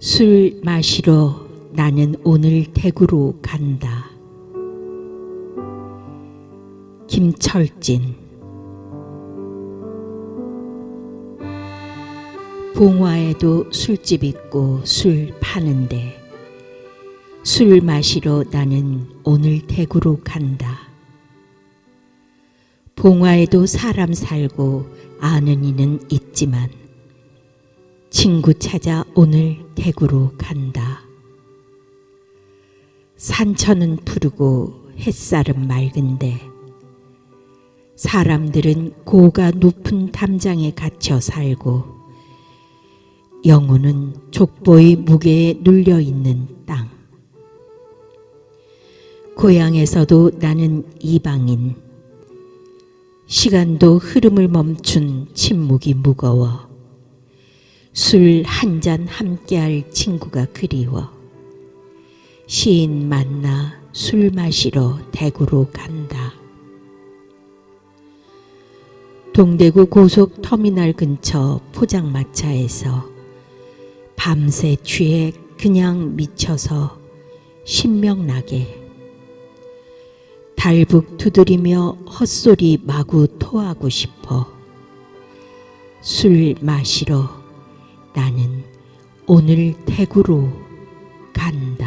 술 마시러 나는 오늘 대구로 간다. 김철진 봉화에도 술집 있고 술 파는데 술 마시러 나는 오늘 대구로 간다. 봉화에도 사람 살고 아는 이는 있지만 친구 찾아 오늘 대구로 간다. 산천은 푸르고 햇살은 맑은데 사람들은 고가 높은 담장에 갇혀 살고 영혼은 족보의 무게에 눌려 있는 땅. 고향에서도 나는 이방인. 시간도 흐름을 멈춘 침묵이 무거워. 술 한 잔 함께할 친구가 그리워. 시인 만나 술 마시러 대구로 간다. 동대구 고속 터미널 근처 포장마차에서 밤새 취해 그냥 미쳐서 신명나게 달북 두드리며 헛소리 마구 토하고 싶어 술 마시러 나는 오늘 태구로 간다.